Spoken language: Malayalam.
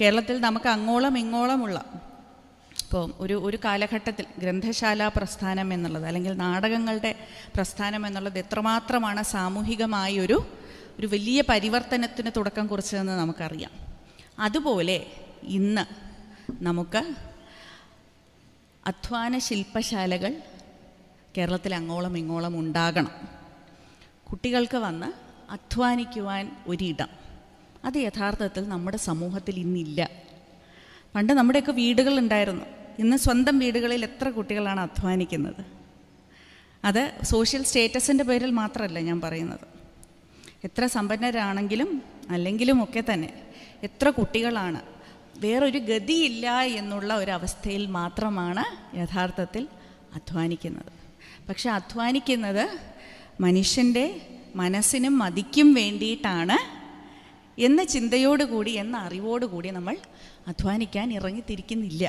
കേരളത്തിൽ നമുക്ക് അങ്ങോളം ഇങ്ങോളമുള്ള ഇപ്പോൾ ഒരു ഒരു കാലഘട്ടത്തിൽ ഗ്രന്ഥശാല പ്രസ്ഥാനം എന്നുള്ളത് അല്ലെങ്കിൽ നാടകങ്ങളുടെ പ്രസ്ഥാനം എന്നുള്ളത് എത്രമാത്രമാണ് സാമൂഹികമായി ഒരു ഒരു വലിയ പരിവർത്തനത്തിന് തുടക്കം കുറിച്ചതെന്ന് നമുക്കറിയാം. അതുപോലെ ഇന്ന് നമുക്ക് അധ്വാന ശില്പശാലകൾ കേരളത്തിൽ അങ്ങോളം ഇങ്ങോളം ഉണ്ടാകണം. കുട്ടികൾക്ക് വന്ന് അധ്വാനിക്കുവാൻ ഒരിടം. അത് യഥാർത്ഥത്തിൽ നമ്മുടെ സമൂഹത്തിൽ ഇന്നില്ല. പണ്ട് നമ്മുടെയൊക്കെ വീടുകളുണ്ടായിരുന്നു. ഇന്ന് സ്വന്തം വീടുകളിൽ എത്ര കുട്ടികളാണ് അധ്വാനിക്കുന്നത്? അത് സോഷ്യൽ സ്റ്റേറ്റസിന്റെ പേരിൽ മാത്രമല്ല ഞാൻ പറയുന്നത്. എത്ര സമ്പന്നരാണെങ്കിലും അല്ലെങ്കിലും ഒക്കെ തന്നെ എത്ര കുട്ടികളാണ് വേറൊരു ഗതിയില്ല എന്നുള്ള ഒരവസ്ഥയിൽ മാത്രമാണ് യഥാർത്ഥത്തിൽ അധ്വാനിക്കുന്നത്. പക്ഷെ അധ്വാനിക്കുന്നത് മനുഷ്യന്റെ മനസ്സിനും മതിക്കും വേണ്ടിയിട്ടാണ് എന്ന ചിന്തയോടുകൂടി എന്ന അറിവോടുകൂടി നമ്മൾ അധ്വാനിക്കാൻ ഇറങ്ങിത്തിരിക്കുന്നില്ല.